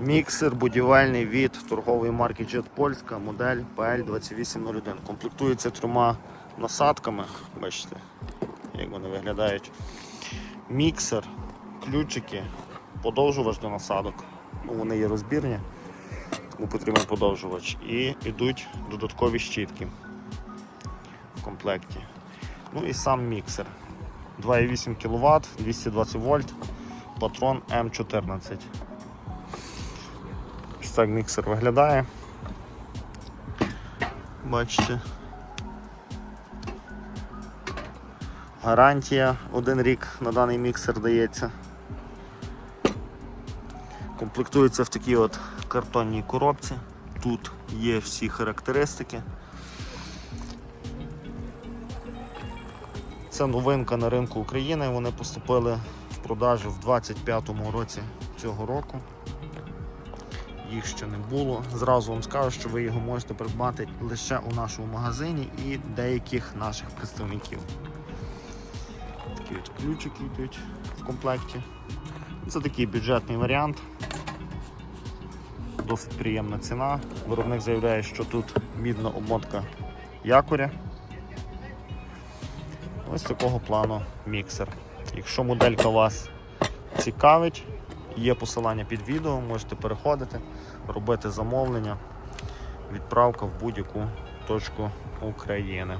Міксер будівельний від торгової марки Jet Польська, модель PL2801. Комплектується трьома насадками. Бачите, як вони виглядають. Міксер, ключики, подовжувач до насадок. Ну, вони є розбірні, тому потрібен подовжувач. І йдуть додаткові щітки в комплекті. Ну і сам міксер. 2,8 кВт, 220 вольт, патрон М14. Ось так міксер виглядає. Бачите. Гарантія один рік на даний міксер дається. Комплектується в такій от картонній коробці. Тут є всі характеристики. Це новинка на ринку України. Вони поступили в продажу в 25-му році цього року. Їх ще не було. Зразу вам скажу, що ви його можете придбати лише у нашому магазині і деяких наших представників. Такі от ключики йдуть в комплекті. Це такий бюджетний варіант. Досить приємна ціна. Виробник заявляє, що тут мідна обмотка якоря. Ось такого плану міксер. Якщо моделька вас цікавить, є посилання під відео, можете переходити, робити замовлення, відправка в будь-яку точку України.